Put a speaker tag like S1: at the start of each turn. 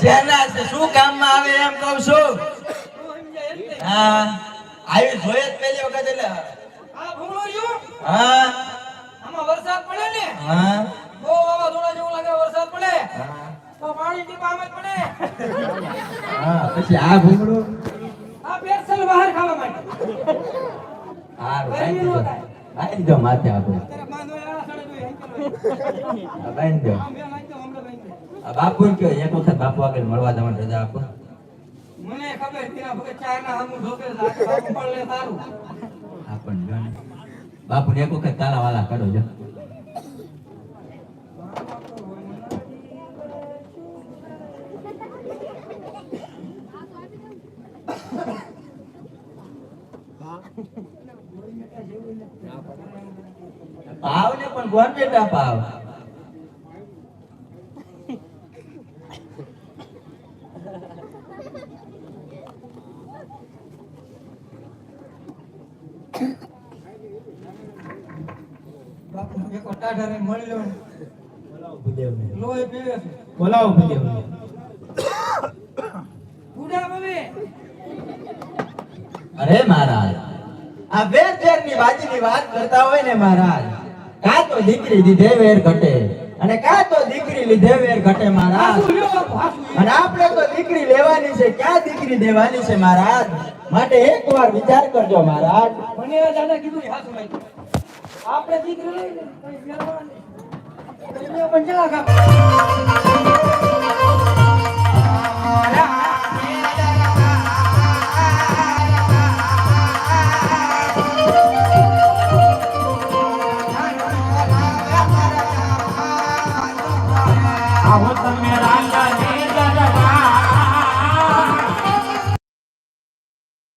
S1: શેના છે? શું કામમાં આવે એમ કહું છું? હા. આવી જોઈએ જ પહેલી વખત એટલે.
S2: આ ભૂંગળો રહ્યો?
S1: હા.
S2: આમાં વરસાદ પડે ને?
S1: હા.
S2: બહુ વાવાઝોડા જેવું લાગે વરસાદ પડે.
S1: હા.
S2: તો પાણી ટીપા આમ જ પડે.
S1: હા પછી આ ભૂંગળું?
S2: આ પેટ્રોલ બહાર ખાવા માટે.
S1: હા
S2: ગરમી નો થાય.
S1: બાંધી દો માથે આપણે
S2: અત્યારે બાંધો આ સડે જોઈ હેન્કલ હોય.
S1: આ બાંધી દો
S2: આમ બે લાગતો હમણાં બાંધી દે.
S1: આ બાપુ કયો એક વખત બાપુ આગળ મળવા જવાની રજા આપો.
S2: મને ખબર તેના ભગત ચાર ના ઢોકે છે. બાપુ પણ લે સારું.
S1: હા પણ ને. બાપુ એક વખત તાલા વાલા કરો જો. પાવ ને પણ કોણ બેટા પાવ
S2: બાપુ એક ટાઢાને મળી લો
S1: બોલાવો અરે મહારાજ આ વેર ઝેરની વાત કરતા હોય ને મહારાજ કાં તો દીકરી દીધે વેર ઘટે. અને કા તો દીકરી લીધે વેર ઘટે
S2: લ્યો.
S1: અને આપણે તો દીકરી લેવાની છે. ક્યાં દીકરી દેવાની છે મહારાજ? માટે એકવાર વિચાર કરજો મહારાજ.
S2: મને દાદા કીધું આપણે દીકરી લઈને